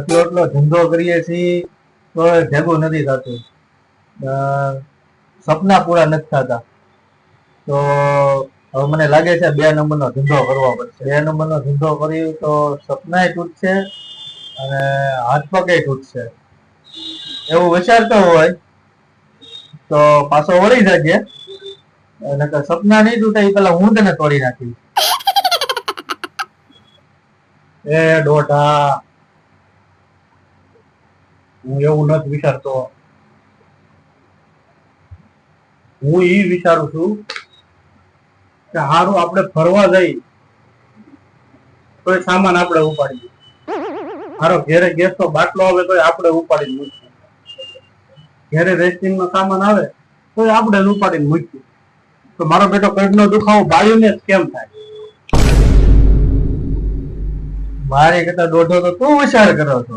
એટલો એટલો ધંધો કરીએ છીએ, તો ભેગું નથી થતું. સપના પૂરા નથી થતા. તો હવે મને લાગે છે બે નંબરનો ધંધો કરવો પડશે. બે નંબરનો ધંધો કરી તો સપનાય તૂટશે અને હાથ પગે તૂટશે. એવું વિચારતો હોય, તો પાછો વળી જજે. અને સપના નહીં તૂટે એ પેલા હું તને તોડી નાખીશ. એ દોઢા હું એવું નથી વિચારતો. હું એ વિચારું છું કે હારું આપણે ફરવા જઈ તો સામાન આપણે ઉપાડી હારો ઘેરે ગેસ નો બાટલો આવે તો આપણે ઉપાડીને મૂકીએ. ઘેરે રેસ્ટિંગ નો સામાન આવે તો આપણે ઉપાડીને મૂકીએ. તો મારો બેટો પેટનો દુખાવો બાળીને જ કેમ થાય? મારે કરતા દોઢો તો તું વિચાર કરો છો.